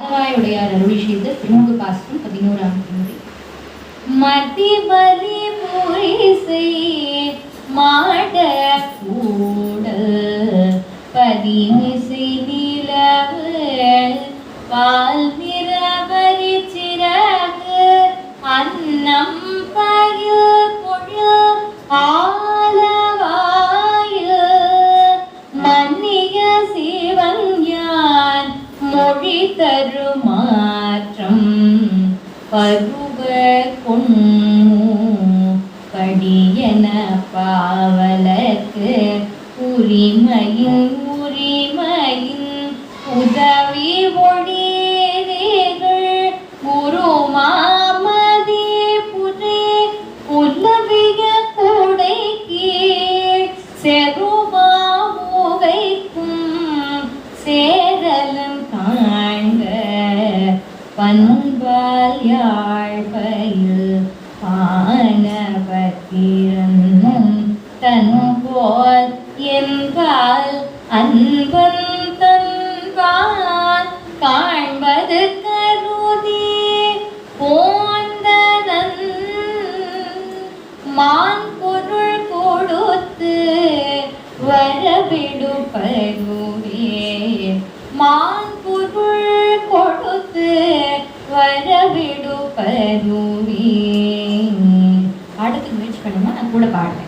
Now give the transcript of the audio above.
மாதவாயுடையார் அருள் செய்த திருமுக பாசனம் பதினோராம் திருமுறை மதி பலி பூரிசை மாட கூட பதினிசை நிலவு பால் தருமாற்றம். பருவ கொடியன பாவலக்கு உரிமையின் உரிமையின் உதவி ஒழியீர்கள் குரு மாமதி புரே உலவிய கூடை கீழ் செருமாமுகைக்கும் சேரலும் காண்க பண்பால் யாழ்பயில் பானபத்திரன்னும் தனு போல் என்பால் அன்பன் தன்பால் காண்பது கருதி போந்ததன் மான் பொருள் கொடுத்து வரவிடும் வரவிடு பருவே அடுத்து முயற்சி பண்ணுமா நான் கூட பாடுறேன்